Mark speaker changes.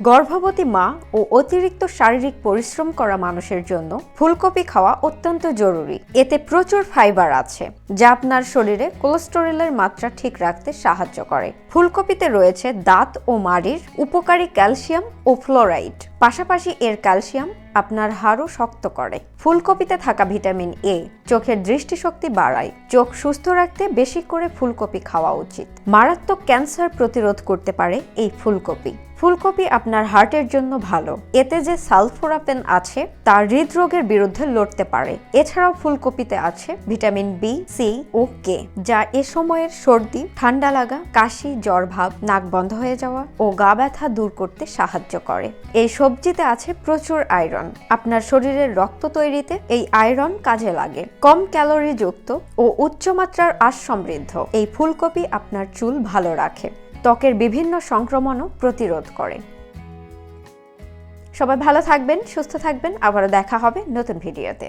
Speaker 1: গর্ভবতী মা ও অতিরিক্ত শারীরিক পরিশ্রম করা মানুষের জন্য ফুলকপি খাওয়া অত্যন্ত জরুরি। এতে প্রচুর ফাইবার আছে, যা আপনার শরীরে কোলেস্টেরলের মাত্রা ঠিক রাখতে সাহায্য করে। ফুলকপিতে রয়েছে দাঁত ও মাড়ির উপকারী ক্যালসিয়াম ও ফ্লোরাইড। পাশাপাশি এর ক্যালসিয়াম আপনার হাড়ও শক্ত করে। ফুলকপিতে থাকা ভিটামিন এ চোখের দৃষ্টিশক্তি বাড়ায়। চোখ সুস্থ রাখতে বেশি করে ফুলকপি খাওয়া উচিত। মারাত্মক ক্যান্সার প্রতিরোধ করতে পারে এই ফুলকপি। ফুলকপি আপনার হার্টের জন্য ভালো। এতে যে সালফোরাপেন আছে, তা হৃদরোগের বিরুদ্ধে লড়তে পারে। এছাড়াও ফুলকপিতে আছে ভিটামিন বি সি ও কে যা এ সময়ের সর্দি, ঠান্ডা লাগা, কাশি, জ্বর ভাব, নাক বন্ধ হয়ে যাওয়া ও গা ব্যথা দূর করতে সাহায্য করে। এই সবজিতে আছে প্রচুর আয়রন। আপনার শরীরের রক্ত তৈরিতে এই আয়রন কাজে লাগে। কম ক্যালোরি যুক্ত ও উচ্চমাত্রার আশ সমৃদ্ধ। এই ফুলকপি আপনার চুল ভালো রাখে। ত্বকের বিভিন্ন সংক্রমণও প্রতিরোধ করে। সবাই ভালো থাকবেন, সুস্থ থাকবেন। আবারও দেখা হবে নতুন ভিডিওতে।